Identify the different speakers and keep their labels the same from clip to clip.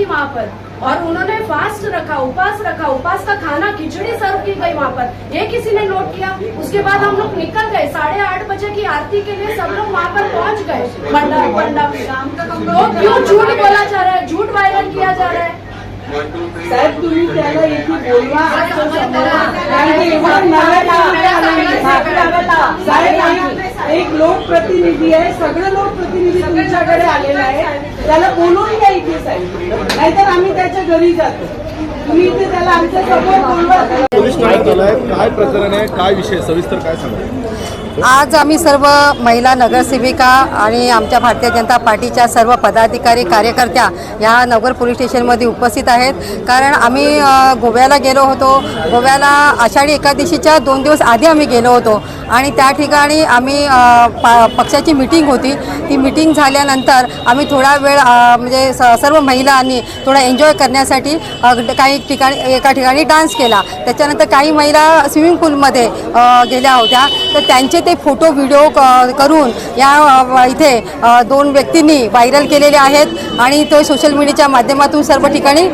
Speaker 1: की वहाँ पर। और उन्होंने फास्ट रखा उपास रखा उपास का खाना खिचड़ी सर्व की गई वहाँ पर। ये किसी ने नोट किया? उसके बाद हम लोग निकल गए। साढ़े आठ बजे की आरती के लिए सब लोग वहाँ पर पहुँच गए। मंडप मंडप। तो क्यों झूठ बोला जा रहा है? झूठ वायरल किया जा रहा है।
Speaker 2: साहेब तुम्ही त्याला इथे बोलवा कारण की एवढं नव्या साहेब आम्ही- एक लोकप्रतिनिधी आहे सगळं लोकप्रतिनिधी तुमच्याकडे आलेला आहे. त्याला बोलवून घ्या इथे साहेब. नाहीतर आम्ही त्याच्या घरी जातो. तुम्ही इथे त्याला आमच्यासमोर बोलवा.
Speaker 3: पोलीस ठाण्यात आलाय. काय प्रकरण आहे? काय विषय सविस्तर काय सांगा
Speaker 4: आज आम्ही सर्व महिला नगरसेविका आणि आमच्या भारतीय जनता पार्टीच्या सर्व पदाधिकारी कार्यकर्त्या या नगर पोलीस स्टेशनमध्ये उपस्थित आहेत. कारण आम्ही गोव्याला गेलो होतो. गोव्याला आषाढी एकादशीच्या दोन दिवस आधी आम्ही गेलो होतो. आणि त्या ठिकाणी आम्ही पा पक्षाची मिटिंग होती. ती मिटिंग झाल्यानंतर आम्ही थोडा वेळ म्हणजे स सर्व महिलांनी थोडा एन्जॉय करण्यासाठी काही ठिकाणी एका ठिकाणी डान्स केला. त्याच्यानंतर काही महिला स्विमिंग पूलमध्ये गेल्या होत्या. तर त्यांचे ते फोटो व्हिडिओ क- करून या इथे दोन व्यक्तींनी व्हायरल केलेले आहेत आणि तो सोशल मीडियाच्या माध्यमातून सर्व ठिकाणी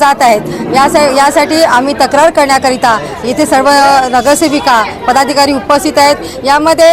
Speaker 4: जात आहेत. यासा यासाठी आम्ही तक्रार करण्याकरिता इथे सर्व नगरसेविका पदाधिकारी उपस्थित आहेत. यामध्ये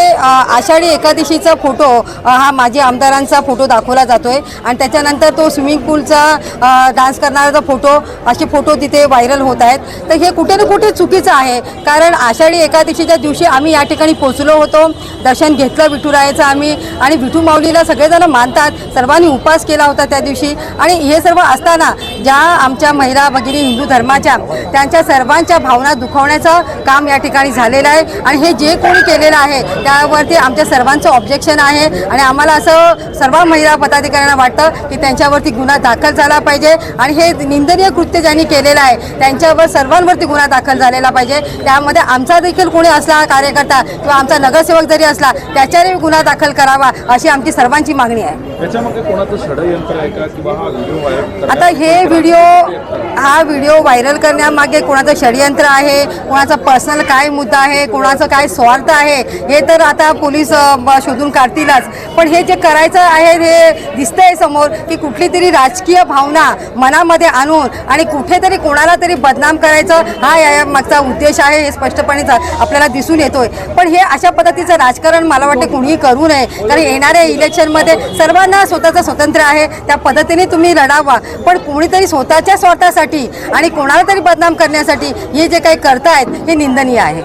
Speaker 4: आषाढी एकादशीचा फोटो हा माजी आमदारांचा फोटो दाखवला जातो आहे आणि त्याच्यानंतर तो स्विमिंग पूलचा डान्स करणारा फोटो असे फोटो तिथे व्हायरल होत आहेत. तर हे कुठे ना कुठे चुकीचं आहे. कारण आषाढी एकादशीच्या दिवशी आम्ही या ठिकाणी पोचलो होतो. दर्शन घेतलं विठुरायाचं आम्ही. आणि विठू माऊलीला सगळेजण मानतात. सर्वांनी उपवास केला होता त्या दिवशी. आणि हे सर्व असताना ज्या आमच्या महिला भगिनी हिंदू धर्माच्या त्यांच्या सर्वांच्या भावना दुखवण्याचं काम या ठिकाणी झालेलं आहे. आणि हे जे कोणी केलेलं आहे त्यावरती आमच्या सर्वांचं ऑब्जेक्शन आहे. आणि आम्हाला असं सर्व महिला पदाधिकाऱ्यांना वाटतं की त्यांच्यावरती गुन्हा दाखल झाला पाहिजे. आणि हे निंदनीय कृत्य ज्यांनी केलेलं आहे त्यांच्यावर सर्वांवरती गुन्हा दाखल झालेला पाहिजे. त्यामध्ये आमचा देखील कोणी असला कार्यकर्ता किंवा आमचा नगरसेवक जरी असला त्याच्यावरही गुन्हा दाखल करावा अशी आमची सर्वांची मागणी आहे.
Speaker 3: याच्यामध्ये कोणाचं षडयंत्र आहे का? किंवा हा व्हिडिओ व्हायरल
Speaker 4: आता हे व्हिडिओ हा व्हिडिओ व्हायरल करण्यामागे कोणाचं षडयंत्र आहे कोणाचा पर्सनल काय मुद्दा आहे कोणाचं काय स्वार्थ आहे हे तर आता पोलीस शोधून काढतीलच. पण हे जे करायचं आहे हे दिसतंय समोर की कुठली तरी राजकीय भावना मनामध्ये आणून आणि कुठेतरी कोणाला तरी बदनाम करायचं हा या मागचा उद्देश आहे हे स्पष्टपणे आपल्याला दिसून येतोय. पण हे अशा पद्धतीचं राजकारण मला वाटतं कुणीही करू नये. कारण येणाऱ्या इलेक्शनमध्ये सर्वांना स्वतःचं स्वतंत्र आहे त्या पद्धतीने तुम्ही लढावा. पण कोणीतरी स्वतःच्या स्वार्थासाठी आणि कोणाला तरी बदनाम करण्यासाठी हे जे काही करतायत हे निंदनीय आहे.